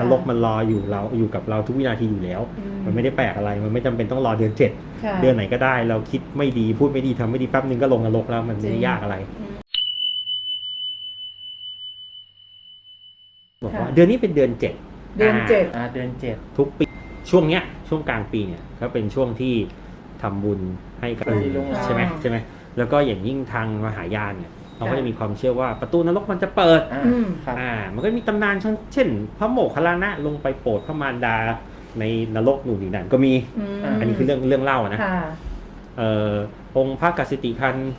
นรกมันรออยู่เราอยู่กับเราทุกวินาทีอยู่แล้วอืมันไม่ได้แปลกอะไรมันไม่จำเป็นต้องรอเดือนเจ็ดค่ะเดือนไหนก็ได้ เราคิดไม่ดีพูดไม่ดีทำไม่ดีแป๊บนึงก็ลงนรกแล้วมันไม่ได้ยากอะไรอืมบอกค่ะว่าเดือนนี้เป็นเดือนเจ็ดเดือนเจ็ด อ่าเดือนเจ็ด ทุกปีช่วงเนี้ยช่วงกลางปีเนี่ยก็เป็นช่วงที่ทำบุญให้กับที่ลงใช่ไหมใช่ไหมแล้วก็อย่างยิ่งทางมหายานเนี่ย เราก็จะมีความเชื่อว่าประตูนรกมันจะเปิดอ่าอืม ครับ อ่ามันก็มีตำนานเช่นเช่น พระโมคคัลลานะลงไปโปรดพระมารดาในนรกหนูนนี่นั่นก็มี มอันนี้คือเรื่องเรื่องเล่านะ ค่ะ เอ่อองค์พระกสิติพันธ์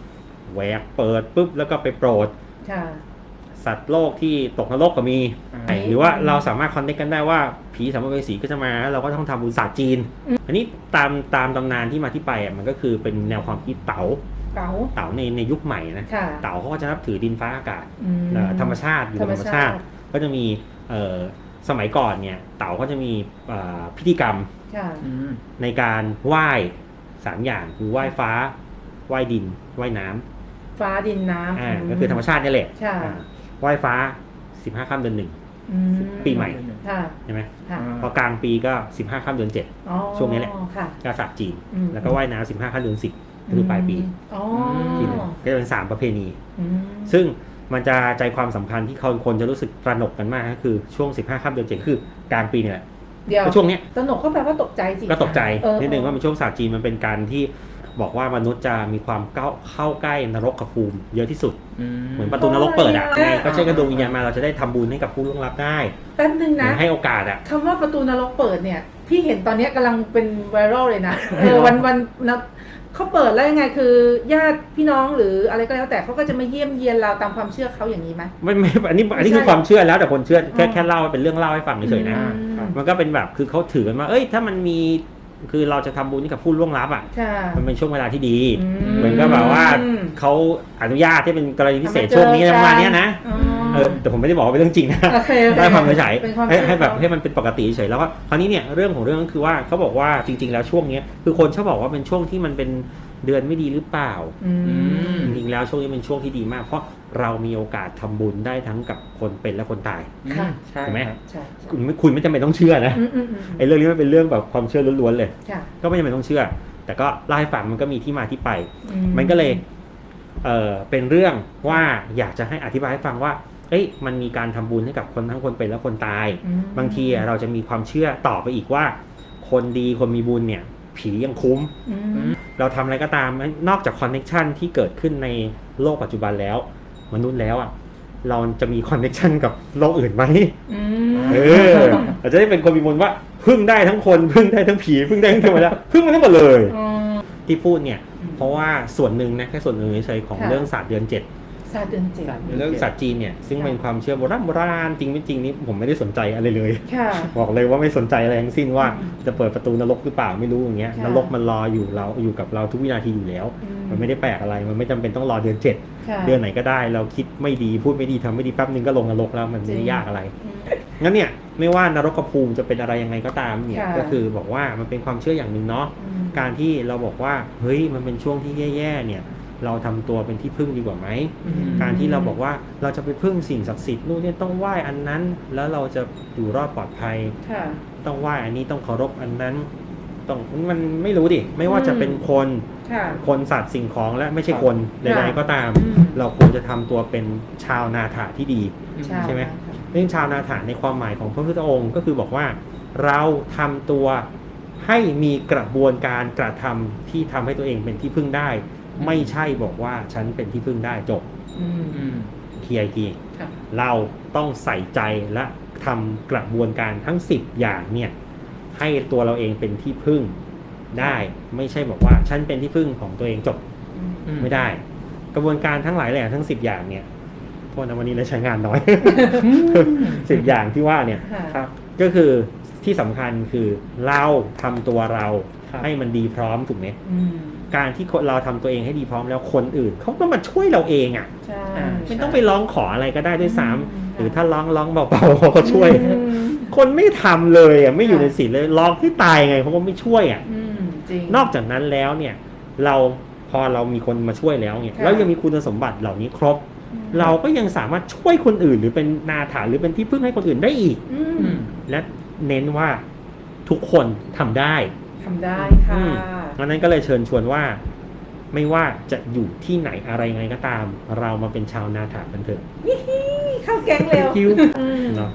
แหวกเปิดปุ๊บแล้วก็ไปโปรด ค่ะ สัตว์โลกที่ตกนรกก็มีอืมหรือว่าเราสามารถคอนเนคกันได้ว่าผีสัมภเวสีก็จะมาเราก็ต้องทำบุญศาสตร์จีนอืมอันนี้ตามตามตำนานที่มาที่ไปอะมันก็คือเป็นแนวความคิดเต๋า เก๋าเต๋าในในยุคใหม่นะค่ะเต๋าเขาก็จะนับถือดินฟ้าอากาศอืมเอ่อธรรมชาติอยู่กับธรรมธรรมชาชาติติ ก็จะมีเอ่อสมัยก่อนเนี่ยเต๋าก็จะมีเอ่อพิธีกรรมค่ะอืมในการไหว้สามอย่างคือไหว้ฟ้าไหว้ดินไหว้น้ำฟ้าดินน้ำอ่าก็คือธรรมชาตินี่แหละค่ะอ่าไหว้ฟ้า15ค่ำเดือนหนึ่งอืมปีใหม่ค่ะใช่ไหมค่ะพอกลางปีก็15ค่ำเดือน7อ๋อช่วงนี้แหละค่ะก็ศาสตร์จีนอืมแล้วก็ไหว้น้ำ15ค่ำเดือน10ก็ คือปลายปีอ๋อทีหนึงก็จะเป็น3ประเพณี อืมซึ่งมันจะใจความสำคัญที่เขาคนจะรู้สึกตระหนกกันมากก็คือช่วง 15ค่ำเดือน7คือกลางปีเนี่ยแหละเดี๋ยวก็ช่วงเนี้ยตระหนกก็แปลว่าตกใจสิก็ตกใจเออนิดนึงว่ามันช่วงศาสตร์จีนมันเป็นการที่บอกว่ามนุษย์จะมีความเข้าเข้าใกล้นรกกับภูมิเยอะที่สุด เหมือนประตูนรกเปิดอะไงก็ใช้กระดวงวิญญาณมาเราจะได้ทำบุญให้กับผู้ล่วงลับได้แป๊บนึงเหมืนะอนให้โอกาสอะ คำว่าประตูนรกเปิดเนี่ย พี่เห็นตอนเนี้ยกำลังเป็นไวรัลเลยนะเออวันวันนะ เขาเปิดแล้วยังไงคือญาติพี่น้องหรืออะไรก็แล้วแต่เขาก็จะมาเยี่ยมเยียนเราตามความเชื่อเขาอย่างนี้ไหม ไม่ไม่อันนี้อันนี้ไม่ใช่คือความเชื่อแล้วแต่คนเชื่อแค่อ๋อแค่เล่าเป็นเรื่องเล่าให้ฟังเฉยๆนะ อืม มันก็เป็นแบบคือเขาถือกันว่าเอ้ยถ้ามันมีคือเราจะทำบุญให้กับผู้ล่วงลับอะค่ะมันเป็นช่วงเวลาที่ดี อืเหมือนก็แบบว่าเขาอนุญาตที่เป็นกรณีพิเศษช่วงนี้อะไรประมาณเนี้ยนะอ๋อ เออแต่ผมไม่ได้บอกว่าเป็นเรื่องจริงนะโอเคโอเคได้ความเฉยเป็นความๆให้เชื่อให้แบบเขาให้มันเป็นปกติเฉยๆแล้วก็คราวนี้เนี่ยเรื่องของเรื่องก็คือว่าเขาบอกว่าจริง ๆ แล้วช่วงเนี้ยคือคนชอบบอกว่าเป็นช่วงที่มันเป็นเดือนไม่ดีหรือเปล่า อืมจริงๆแล้วช่วงนี้เป็นช่วงที่ดีมาก เพราะเรามีโอกาสทำบุญได้ทั้งกับคนเป็นและคนตาย ค่ะ ใช่เห็นไหม ครับใช่ใช่คุณไม่คุณไม่จำเป็นต้องเชื่อนะอืมอืมอืมไอ้เรื่องนี้มันเป็นเรื่องแบบความเชื่อล้วนๆเลย ค่ะก็ไม่จำเป็นต้องเชื่อ แต่ก็เล่าให้ฟังมันก็มีที่มาที่ไป อืมันก็เลย เออเป็นเรื่องว่าอยากจะให้อธิบายให้ฟังว่า เอ้ยมันมีการทำบุญให้กับคนทั้งคนเป็นและคนตายอืมบางทีอะเราจะมีความเชื่อต่อไปอีกว่า คนดีคนมีบุญเนี่ย ผียังคุ้มอืมเราทำอะไรก็ตามนอกจากคอนเน็ชันที่เกิดขึ้นในโลกปัจจุบันแล้ว มนุษย์แล้วอะเราจะมีคอนเน็ชันกับโลกอื่นไหมอืมเออเราจะได้เป็นคนมีบุญว่าพึ่งได้ทั้งคนพึ่งได้ทั้งผีพึ่งได้ทั้งเทวดาพึ่งมันทั้งหมดเลยอืมที่พูดเนี่ยอืมเพราะว่าส่วนหนึ่งนะแค่ส่วนหนึ่งเฉยๆของค่ะเรื่องศาสตร์เดือนเจ็ด ซาเดือนเจ็ดศาสตร์เรื่องศาสตร์จีนเนี่ยซึ่งค่ะเป็นความเชื่อโบราณโบราณจริงไม่จริงนี่ผมไม่ได้สนใจอะไรเลยค่ะบอกเลยว่าไม่สนใจอะไรทั้งสิ้นว่าอืมจะเปิดประตูนรกหรือเปล่าไม่รู้อย่างเงี้ยค่ะนรกมันรออยู่เราอยู่กับเราทุกวินาทีอยู่แล้วอืมันไม่ได้แปลกอะไรมันไม่จำเป็นต้องรอเดือนเจ็ดค่ะเดือนไหนก็ได้ เราคิดไม่ดีพูดไม่ดีทำไม่ดีแป๊บนึงก็ลงนรกแล้วมันไม่ได้ยากอะไรอืมงั้นเนี่ยไม่ว่านรกกับภูมิจะเป็นอะไรยังไงก็ตามเนี่ยค่ะก็คือบอกว่ามันเป็นความเชื่ออย่างหนึ่งเนาะอืมการที่เราบอกว่าเฮ้ยมันเป็นช่วงที่แย่ๆเนี่ย เราทำตัวเป็นที่พึ่งดีกว่าไหมอืมการที่เราบอกว่าเราจะไปพึ่งสิ่งศักดิ์สิทธิ์นู่นเนี่ยต้องไหว้อันนั้น แล้วเราจะอยู่รอดปลอดภัยค่ะต้องไหว้อันนี้ต้องเคารพอันนั้นต้องมันไม่รู้ดิ ไม่ว่าจะเป็นคนค่ะคนสัตว์สิ่งของและไม่ใช่คนใดๆก็ตามอืมเราควรจะทำตัวเป็นชาวนาถาที่ดีใช่ไหมเรื่องชาวนาถาในความหมายของพระพุทธองค์ก็คือบอกว่า เราทำตัวให้มีกระบวนการกระทำที่ทำให้ตัวเองเป็นที่พึ่งได้ ไม่ใช่บอกว่าฉันเป็นที่พึ่งได้จบอืมอืมเคลียร์อีกทีค่ะเราต้องใส่ใจและทำกระบวนการทั้ง 10 อย่างเนี่ยให้ตัวเราเองเป็นที่พึ่งได้ไม่ใช่บอกว่าฉันเป็นที่พึ่งของตัวเองจบอืมอืมไม่ได้ กระบวนการทั้งหลายแหล่ทั้ง10อย่างเนี่ยโทษนะวันนี้เราใช้งานน้อยสิบอย่างที่ว่าเนี่ยค่ะครับ ก็คือที่สำคัญคือเราทำตัวเราครับให้มันดีพร้อมถูกไหมอืม การที่คนเราทำตัวเองให้ดีพร้อมแล้วคนอื่นเขาก็มาช่วยเราเองอะใช่อ่าไม่ต้องไปร้องขออะไรก็ได้ด้วยซ้อืมำหรือถ้าร้องร้องเบาๆเขาก็ช่วยอืมคนไม่ทำเลยอะไม่อยู่ค่ะในศีลเลยร้องให้ตายไงเขาก็ไม่ช่วยอะอืมจริงนอกจากนั้นแล้วเนี่ย เราพอเรามีคนมาช่วยแล้วเนี่ยค่ะแล้วยังมีคุณสมบัติเหล่านี้ครบอืมเราก็ยังสามารถช่วยคนอื่น หรือเป็นนาถาหรือเป็นที่พึ่งให้คนอื่นได้อีกอืมอืมและเน้นว่าทุกคนทำได้ทำได้ค่ะ อืมเพราะฉะนั้นก็เลยเชิญชวนว่า ไม่ว่าจะอยู่ที่ไหนอะไรไงก็ตาม เรามาเป็นชาวนาถากันเถอะนี่เข้าแก๊งเร็วคิวอืมเนาะ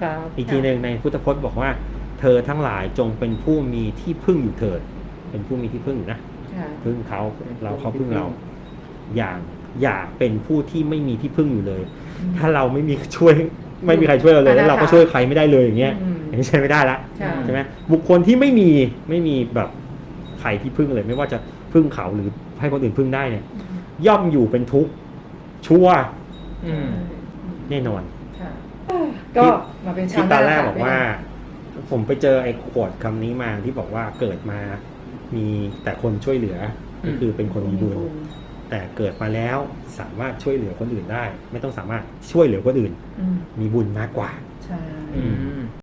ครับอีกทีหนึ่งในพุทธพจน์บอกว่า เธอทั้งหลายจงเป็นผู้มีที่พึ่งอยู่เถิด เป็นผู้มีที่พึ่งอยู่นะค่ะพึ่งเขาเราเขาพึ่งเรา อย่างอย่าเป็นผู้ที่ไม่มีที่พึ่งอยู่เลย ถ้าเราไม่มีช่วย ไม่มีใครช่วยเราเลยแล้วเราก็ช่วยใครไม่ได้เลยอย่างเงี้ยอืมอย่างนี้ใช้ไม่ได้ละค่ะใช่ไหมบุคคลที่ไม่มีไม่มีแบบ ใครที่พึ่งเลย ไม่ว่าจะพึ่งเขาหรือให้คนอื่นพึ่งได้เนี่ย ย่อมอยู่เป็นทุกข์ชั่วอืมแน่นอน ค่ะก็มาเป็นชาที่วตอนแรกค่ะบอกว่า ผมไปเจอไอ้ขวดคำนี้มาที่บอกว่าเกิดมามีแต่คนช่วยเหลือก็คือเป็นคนมีบุญแต่เกิดมาแล้วสามารถช่วยเหลือคนอื่นได้ ไม่ต้องสามารถช่วยเหลือคนอื่น อืมมีบุญมากกว่า ใช่ อืม